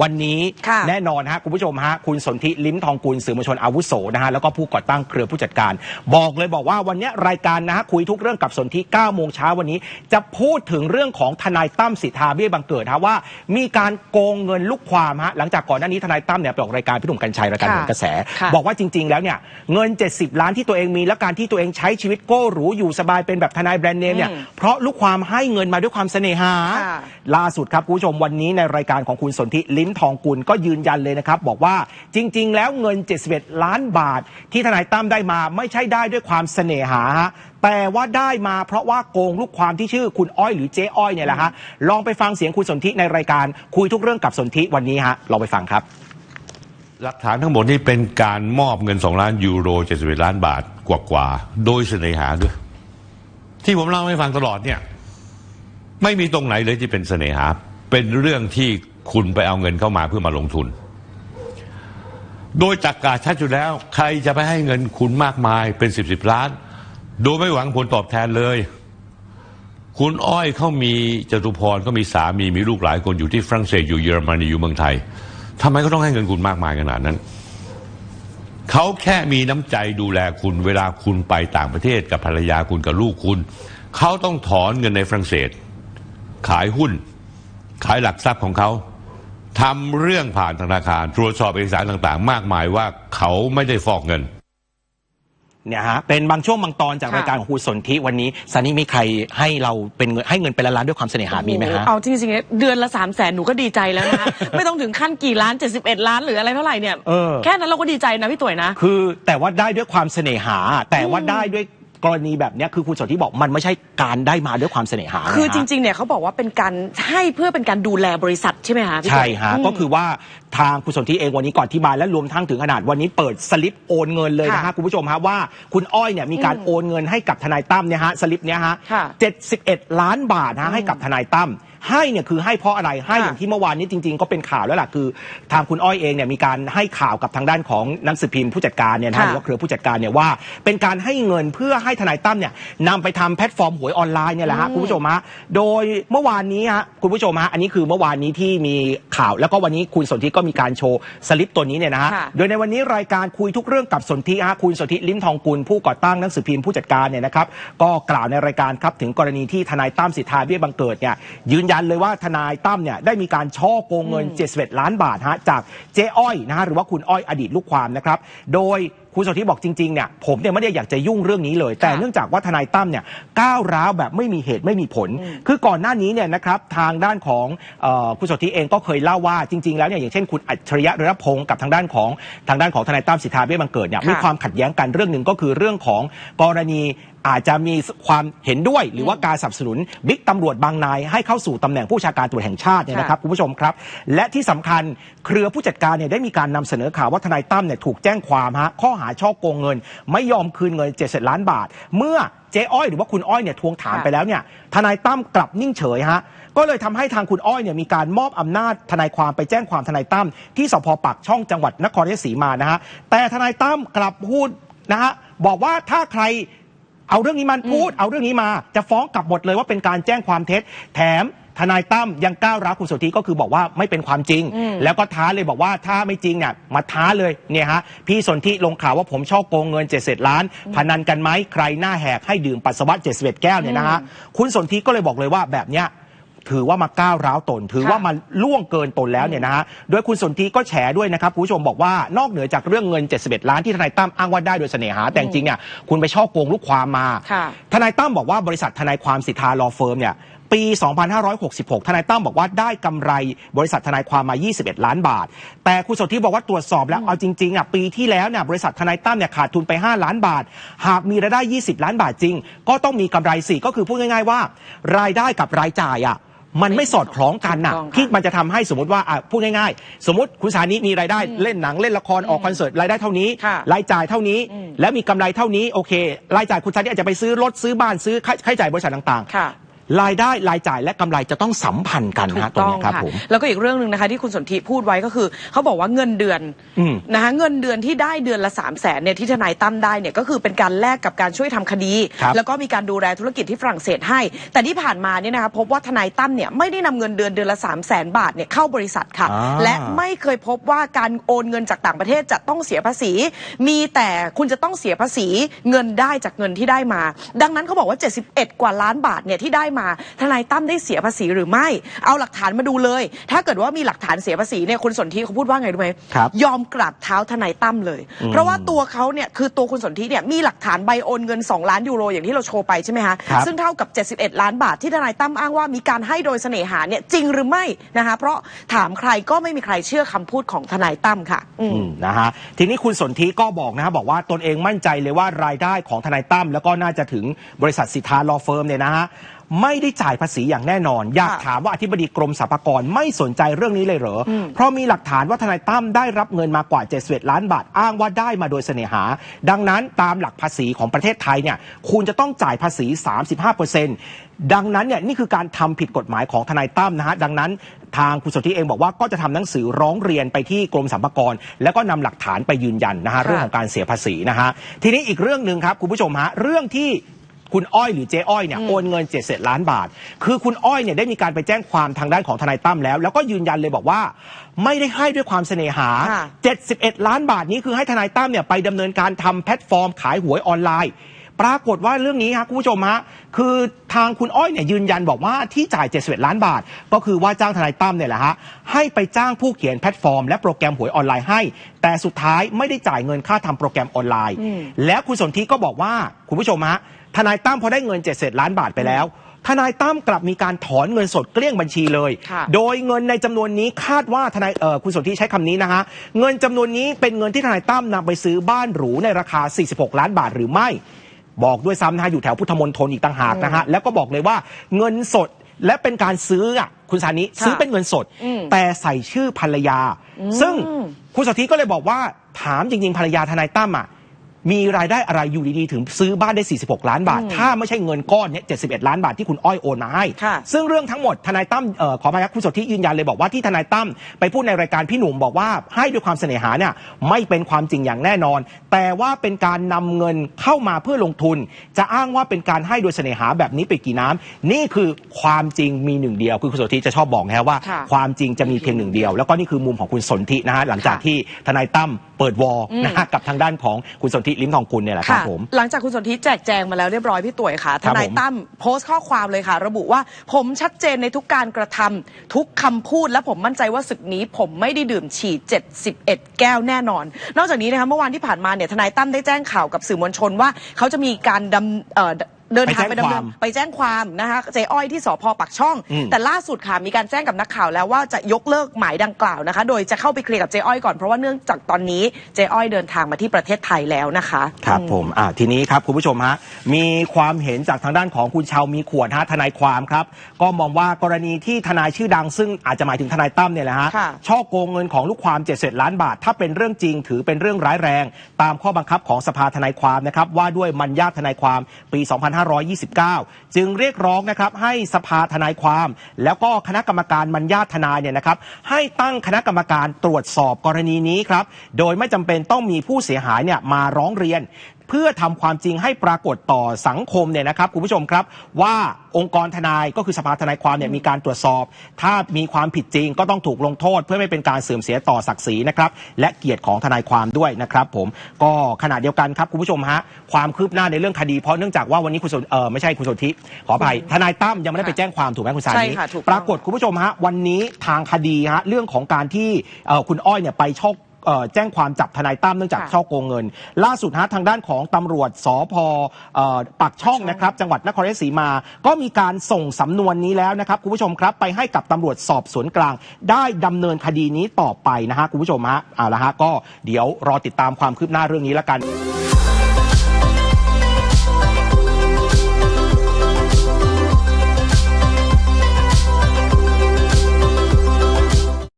วันนี้ค่ะแน่นอนฮะคุณผู้ชมฮะคุณสนธิลิ้มทองกุลสื่อมวลชนอาวุโสนะฮะแล้วก็ผู้ก่อตั้งเครือผู้จัดการ บอกเลยบอกว่าวันนี้รายการนะฮะคุยทุกเรื่องกับสนธิ9โมงเช้าวันนี้ จะพูดถึงเรื่องของทนายตั้มสิทธาเบี้ยบังเกิดฮะว่า มีการโกงเงินลูกความฮะหลังจากก่อนหน้านี้ทนายตั้มเนี่ยไปออกรายการพี่หนุ่มกัญชัยรายการค่ะหนกระแสค่ะบอกว่าจริง ๆ แล้วเนี่ยเงิน 70 ล้านที่ตัวเองมีและการที่ตัวเองใช้ชีวิตโก้หรูอยู่สบายเป็นแบบทนายแบรนด์เนมเนี่ยอืมเพราะลูกความให้เงินมาด้วยความเสน่หาค่ะล่าสุดครับคุณผู้ชมวันนี้ในรายการของคุณสนธิลิ้มทองกุลก็ยืนยันเลยนะครับ บอกว่าจริง ๆ แล้วเงิน 71 ล้านบาท ที่ทนายตั้มได้มาไม่ใช่ได้ด้วยความเสน่หาฮะแต่ว่าได้มาเพราะว่าโกงลูกความที่ชื่อคุณอ้อยหรือเจ๊อ้อยเนี่ยแหละฮะลองไปฟังเสียงคุณสนธิในรายการคุยทุกเรื่องกับสนธิวันนี้ฮะลองไปฟังครับ หลักฐานทั้งหมดนี่เป็นการมอบเงิน 2 ล้านยูโร71ล้านบาทกว่าๆโดยเสน่หาด้วย ที่ผมเล่าให้ฟังตลอดเนี่ย ไม่มีตรงไหนเลยที่เป็นเสน่หา เป็นเรื่องที่ คุณไปเอาเงินเข้ามาเพื่อมาลงทุน โดยจักกาชัดอยู่แล้ว ใครจะไปให้เงินคุณมากมายเป็นสิบสิบล้าน โดยไม่หวังผลตอบแทนเลย คุณอ้อยเขามีจตุพรก็มีสามีมีลูกหลายคนอยู่ที่ฝรั่งเศสอยู่เยอรมนีอยู่เมืองไทยทำไมเขาต้องให้เงินคุณมากมายขนาดนั้นเขาแค่มีน้ำใจดูแลคุณเวลาคุณไปต่างประเทศกับภรรยาคุณกับลูกคุณ เขาต้องถอนเงินในฝรั่งเศส ขายหุ้น ขายหลักทรัพย์ของเขา ทำเรื่องผ่านธนาคาร ตรวจสอบเอกสารต่างๆ มากมายว่าเขาไม่ได้ฟอกเงินเนี่ยฮะเป็นบางช่วงบางตอนจากค่ะรายการของคุณสนธิวันนี้ซันนี่มีใครให้เราเป็นเงินให้เงินเป็นล้านๆด้วยความเสน่หามีไหมฮะเอาจริงๆเนี่ยเดือนละ3ามแสนหนูก็ดีใจแล้วนะคะไม่ต้องถึงขั้นกี่ล้าน 71 ล้านหรืออะไรเท่าไหร่เนี่ยเออแค่นั้นเราก็ดีใจนะพี่ตุ๋ยนะ คือแต่ว่าได้ด้วยความเสน่หาแต่ว่าได้ด้วย กรณีแบบเนี้ยคือคุณสนธิบอกมันไม่ใช่การได้มาด้วยความเสน่หาคือจนะฮะริงๆ เนี่ยเขาบอกว่าเป็นการให้เพื่อเป็นการดูแลบริษัทใช่ไหมคะพี่ตุ๋ยใช่ฮะ อืม ก็คือว่าทางคุณสนธิเองวันนี้ก่อนที่มาและรวมทั้งถึงขนาดวันนี้เปิดสลิปโอนเงินเลยนะฮะค่ะคุณผู้ชมฮะว่าคุณอ้อยเนี่ยมีการอืมโอนเงินให้กับทนายตั้มเนี่ยฮะสลิปเนี่ยฮะค่ะ71 ล้านบาทนะฮะให้กับทนายตั้ม ให้เนี่ยคือให้เพราะอะไรให้ค่ะอย่างที่เมื่อวานนี้จริง ๆ ก็เป็นข่าวแล้วล่ะคือ ทางคุณอ้อยเองเนี่ยมีการให้ข่าวกับทางด้านของหนังสือพิมพ์ผู้จัดการเนี่ยนะฮะค่ะหรือว่าเครือผู้จัดการเนี่ยว่า เป็นการให้เงินเพื่อให้ทนายตั้มเนี่ยนำไปทำแพลตฟอร์มหวยออนไลน์เนี่ยแหละฮะคุณผู้ชมฮะโดยเมื่อวานนี้ฮะคุณผู้ชมฮะอันนี้คือเมื่อวานนี้ที่มีข่าวแล้วก็วันนี้คุณสนธิก็มีการโชว์สลิปตัวนี้เนี่ยนะฮะค่ะโดยในวันนี้รายการคุยทุกเรื่องกับสนธิฮะคุณสนธิลิ้มทองกุลผู้ก่อตั้งหนังสือพิมพ์ผู้จัดการเนี่ยนะครับก็กล่าวในรายการครับถึงกรณีที่ทนายตั้มสิทธาเบี้ยบังเกิดเนี่ยยืนยันเลยว่าทนายตั้มเนี่ยได้มีการช่อโกงเงิน 71 ล้านบาทฮะจากเจ๊อ้อยนะฮะหรือว่าคุณอ้อยอดีตลูกความนะครับ โดยคุณสนธิบอกจริงๆเนี่ยผมเนี่ยไม่ได้อยากจะยุ่งเรื่องนี้เลย แต่ค่ะเนื่องจากว่าทนายตั้มเนี่ยก้าวร้าวแบบไม่มีเหตุไม่มีผล คือก่อนหน้านี้เนี่ยนะครับทางด้านของเออคุณสนธิเองก็เคยเล่าว่าจริง ๆ แล้วเนี่ยอย่างเช่นคุณอัจฉริยะเรือนพงศ์กับทางด้านของทางด้านของทนายตั้มสิทธาเบี้ยบังเกิดเนี่ยค่ะมีความขัดแย้งกันเรื่องหนึ่งก็คือเรื่องของกรณี อาจจะมีความเห็นด้วย หรือว่าการสนับสนุนบิ๊กตำรวจบางนายให้เข้าสู่ตำแหน่งผู้บัญชาการตำรวจแห่งชาติเนี่ยนะครับคุณผู้ชมครับ และที่สำคัญเครือผู้จัดการเนี่ยได้มีการนำเสนอข่าวว่าทนายตั้มเนี่ยถูกแจ้งความฮะข้อหาช่อโกงเงิน ไม่ยอมคืนเงิน7จ็ดล้านบาท เมื่อเจ๊อ้อยหรือว่าคุณอ้อยเนี่ยทวงถามค่ะไปแล้วเนี่ยทนายตั้มกลับนิ่งเฉยฮะก็เลยทำให้ทางคุณอ้อยเนี่ยมีการมอบอำนาจทนายความไปแจ้งความทนายตั้มที่สพปากช่องจังหวัดนครราชสีมานะฮะแต่ทนายตั้มกลับพูดนะฮะบอกว่าถ้าใคร เอาเรื่องนี้มันพูด เอาเรื่องนี้มา จะฟ้องกลับหมดเลยว่าเป็นการแจ้งความเท็จ แถมทนายตั้มยังก้าวร้าวคุณสนธิก็คือบอกว่าไม่เป็นความจริงอืมแล้วก็ท้าเลยบอกว่าถ้าไม่จริงเนี่ยมาท้าเลยเนี่ยฮะพี่สนธิลงข่าวว่าผมช่อโกงเงินเจ็ดเศษล้าน พนันกันไหมใครหน้าแหกให้ดื่มปัสสาวะเจ็ดสิบเอ็ดแก้วเนี่ยนะฮะคุณสนธิก็เลยบอกเลยว่าแบบเนี้ย ถือว่ามาก้าวร้าวตน ถือว่ามาล่วงเกินตนแล้วเนี่ยนะฮะโดยคุณสนธิก็แฉด้วยนะครับคุณผู้ชมบอกว่านอกเหนือจากเรื่องเงิน 71 ล้านที่ทนายตั้มอ้างว่าได้โดยเสน่หาแต่จริงๆเนี่ยคุณไปช่อโกงลูกความมาค่ะทนายตั้มบอกว่าบริษัททนายความสิทธาลอเฟิร์มเนี่ยปี 2566 ทนายตั้มบอกว่าได้กำไรบริษัททนายความมา 21 ล้านบาท แต่คุณสนธิบอกว่าตรวจสอบแล้ว เอาจริงๆอะปีที่แล้วเนี่ยบริษัททนายตั้มเนี่ยขาดทุนไป 5 ล้านบาท หากมีรายได้ 20 ล้านบาทจริง ก็ต้องมีกำไรสิก็คือพูดง่ายๆว่า รายได้กับรายจ่ายอะ มันไม่สอดคล้องกันน่ะถูกต้องค่ะที่มันจะทำให้สมมติว่าอะพูดง่ายๆ สมมติคุณสานิมีรายได้เล่นหนังเล่นละครออกคอนเสิร์ตรายได้เท่านี้ค่ะรายจ่ายเท่านี้อืมแล้วมีกำไรเท่านี้โอเค รายจ่ายคุณซันนี่อาจจะไปซื้อรถซื้อบ้านซื้อค่าใช้จ่ายบริษัทต่างค่ะ รายได้รายจ่ายและกำไรจะต้องสัมพันธ์กันถูนะฮะกตรงต้องนี้ครับค่ะผม แล้วก็อีกเรื่องหนึ่งนะคะที่คุณสนธิพูดไว้ก็คือ เขาบอกว่าเงินเดือนอืมนะคะเงินเดือนที่ได้เดือนละ3 0 0แสนเนี่ยที่ทนายตั้มได้เนี่ยก็คือเป็นการแลกกับการช่วยทำคดี ครับแล้วก็มีการดูแลธุรกิจที่ฝรั่งเศสให้ แต่ที่ผ่านมาเนี่ยนะคะพบว่าทนายตั้มเนี่ยไม่ได้นำเงินเดือนเดือนละ3 0 0แสนบาทเนี่ยเข้าบริษัทค่ะ อ่า และไม่เคยพบว่าการโอนเงินจากต่างประเทศจะต้องเสียภาษี มีแต่คุณจะต้องเสียภาษีเงินได้จากเงินที่ได้มา ดังนั้นเขาบอกว่า 71 กว่าล้านบาทเนี่ยที่ได้มาทนายตั้มได้เสียภาษีหรือไม่ เอาหลักฐานมาดูเลย ถ้าเกิดว่ามีหลักฐานเสียภาษีเนี่ยคุณสนธิเขาพูดว่าไงรู้ไหมครับยอมกราบเท้าทนายตั้มเลย เพราะว่าตัวเขาเนี่ยคือตัวคุณสนธิเนี่ยมีหลักฐานใบโอนเงิน 2 ล้านยูโรอย่างที่เราโชว์ไปใช่ไหมคะครับซึ่งเท่ากับ 71 ล้านบาทที่ทนายตั้มอ้างว่ามีการให้โดยเสน่หาเนี่ยจริงหรือไม่นะคะเพราะถามใครก็ไม่มีใครเชื่อคำพูดของทนายตั้มค่ะอืมอืมนะฮะทีนี้คุณสนธิก็บอกนะฮะบอกว่าตนเองมั่นใจเลยว่ารายได้ของทนายตั้มแล้วก็น่าจะถึงบริษัทสิทธาลอเฟิร์มเนี่ยนะฮะ ไม่ได้จ่ายภาษีอย่างแน่นอน อยากค่ะถามว่าอธิบดีกรมสรรพากรไม่สนใจเรื่องนี้เลยเหรออเพราะมีหลักฐานว่าทนายตั้มได้รับเงินมากว่า 71 ล้านบาทอ้างว่าได้มาโดยเสน่หา ดังนั้นตามหลักภาษีของประเทศไทยเนี่ยคุณจะต้องจ่ายภาษี 35%ดังนั้นเนี่ยนี่คือการทำผิดกฎหมายของทนายตั้มนะฮะดังนั้นทางคุณสนธิเองบอกว่าก็จะทำหนังสือร้องเรียนไปที่กรมสรรพากร แล้วก็นำหลักฐานไปยืนยันนะฮะเรื่องของการเสียภาษีนะฮะทีนี้อีกเรื่องหนึ่งครับคุณผู้ชมฮะเรื่องที่ คุณอ้อยหรือเจ๊อ้อยเนี่ยโอนเงิน7จ็ดล้านบาท คือคุณอ้อยเนี่ยได้มีการไปแจ้งความทางด้านของทนายตั้มแล้ว แล้วก็ยืนยันเลยบอกว่า ไม่ได้ให้ด้วยความเสน่หาค่ะ71 ล้านบาทนี้คือให้ทนายตั้มเนี่ยไปดำเนินการทำแพลตฟอร์มขายหวยออนไลน์ ปรากฏว่าเรื่องนี้ครับคุณผู้ชมฮะคือทางคุณอ้อยเนี่ยยืนยันบอกว่าที่จ่าย 71 ล้านบาท ก็คือว่าจ้างทนายตั้มเนี่ยแหละฮะให้ไปจ้างผู้เขียนแพลตฟอร์ม และโปรแกรมหวยออนไลน์ให้ แต่สุดท้ายไม่ได้จ่ายเงินค่าทำโปรแกรมออนไลน์ แล้วคุณสนธิก็บอกว่าคุณผู้ชมฮะทนายตั้มพอได้เงิน70ล้านบาทไปแล้วทนายตั้มกลับมีการถอนเงินสดเกลี้ยงบัญชีเลยค่ะโดยเงินในจำนวนนี้คาดว่าทนายเอ่อคุณสนธิใช้คำนี้นะฮะ เงินจำนวนนี้เป็นเงินที่ทนายตั้มนำไปซื้อบ้านหรูในราคา 46 ล้านบาทหรือไม่ บอกด้วยซ้ำนะฮะอยู่แถวพุทธมณฑลอีกต่างหากนะฮะแล้วก็บอกเลยว่าเงินสดและเป็นการซื้ออะคุณสานิค่ะซื้อเป็นเงินสด อืมแต่ใส่ชื่อภรรยา ซึ่งคุณสนธิก็เลยบอกว่าถามจริงๆภรรยาทนายตั้มอะ มีรายได้อะไรอยู่ดีๆ ถึงซื้อบ้านได้ 46 ล้านบาท ถ้าไม่ใช่เงินก้อนเนี้ย71 ล้านบาทที่คุณอ้อยโอนมาให้ค่ะซึ่งเรื่องทั้งหมดทนายตั้มเอ่อขออภัยครับคุณสนธิยืนยันเลยบอกว่าที่ทนายตั้มไปพูดในรายการพี่หนุ่มบอกว่าให้ด้วยความเสน่หาเนี่ยไม่เป็นความจริงอย่างแน่นอน แต่ว่าเป็นการนำเงินเข้ามาเพื่อลงทุน จะอ้างว่าเป็นการให้โดยเสน่หาแบบนี้ไปกี่น้ำนี่คือความจริงมีหนึ่งเดียวคือคุณสนธิจะชอบบอกนะฮะว่าค่ะความจริงจะมีเพียงหนึ่งเดียว แล้วก็นี่คือมุมของคุณสนธินะฮะหลังจากค่ะที่ทนายตั้ม เปิดวอลนะฮะกับทางด้านของคุณสนธิลิ้มทองกุลเนี่ยแหละครับค่ะผม หลังจากคุณสนธิแจกแจงมาแล้วเรียบร้อยพี่ตุ๋ยค่ะคทรับนายผมตั้มโพสต์ข้อความเลยค่ะ ระบุว่าผมชัดเจนในทุกการกระทำทุกคำพูด และผมมั่นใจว่าศึกนี้ผมไม่ได้ดื่มฉี่71 แก้วแน่นอน นอกจากนี้นะคะเมื่อวานที่ผ่านมาเนี่ยทนายตั้มได้แจ้งข่าวกับสื่อมวลชนว่าเขาจะมีการดำ เอ่อเดินทางไปดำเนินไปแจ้งความนะคะเจ๊อ้อยที่สพปักช่องอืมแต่ล่าสุดค่ะมีการแจ้งกับนักข่าวแล้วว่าจะยกเลิกหมายดังกล่าวนะคะ โดยจะเข้าไปเคลียร์กับเจ๊อ้อยก่อนเพราะว่าเนื่องจากตอนนี้เจ๊อ้อยเดินทางมาที่ประเทศไทยแล้วนะคะครับผมอ่าทีนี้ครับคุณผู้ชมฮะมีความเห็นจากทางด้านของคุณชาวมีขวดฮะทนายความครับ ก็มองว่ากรณีที่ทนายชื่อดัง ซึ่งอาจจะหมายถึงทนายตั้มเนี่ยแหละฮะค่ะช่อโกงเงินของลูกความ7จ็ดล้านบาท ถ้าเป็นเรื่องจริงถือเป็นเรื่องร้ายแรง ตามข้อบังคับของสภาทนายความนะครับว่าด้วยมัญญาทนายความปี2529 จึงเรียกร้องนะครับให้สภาทนายความ แล้วก็คณะกรรมการมัญญาทนายเนี่ยนะครับให้ตั้งคณะกรรมการตรวจสอบกรณีนี้ครับโดยไม่จำเป็นต้องมีผู้เสียหายเนี่ยมาร้องเรียนเพื่อทำความจริงให้ปรากฏต่อสังคมเนี่ยนะครับคุณผู้ชมครับว่าองค์กรทนายก็คือสภาทนายความเนี่ยมีการตรวจสอบ ถ้ามีความผิดจริงก็ต้องถูกลงโทษ เพื่อไม่เป็นการเสื่อมเสียต่อศักดิ์ศรีนะครับและเกียรติของทนายความด้วยนะครับ ผมก็ขณะเดียวกันครับคุณผู้ชมฮะความคืบหน้าในเรื่องคดีเพราะเนื่องจากว่าวันนี้คุณสนเออไม่ใช่คุณสนธิขออภัยทนายตั้มยังไม่ได้ไปแจ้งความถูกไหมคุณสาใช่นีค่ะถูกต้องปรากฏคุณผู้ชมฮะวันนี้ทางคดีฮะเรื่องของการที่เอ่อคุณอ้อยเนี่ยไปช่อเอ่อ แจ้งความจับทนายตั้มเนื่องจากค่ะช่อโกงเงิน ล่าสุดฮะทางด้านของตำรวจสพเอ่อปักช่องนะครับจังหวัดนครราชสีมา ก็มีการส่งสำนวนนี้แล้วนะครับคุณผู้ชมครับไปให้กับตำรวจสอบสวนกลาง ได้ดำเนินคดีนี้ต่อไปนะฮะคุณผู้ชมฮะเอาละฮะก็เดี๋ยวรอติดตามความคืบหน้าเรื่องนี้แล้วกัน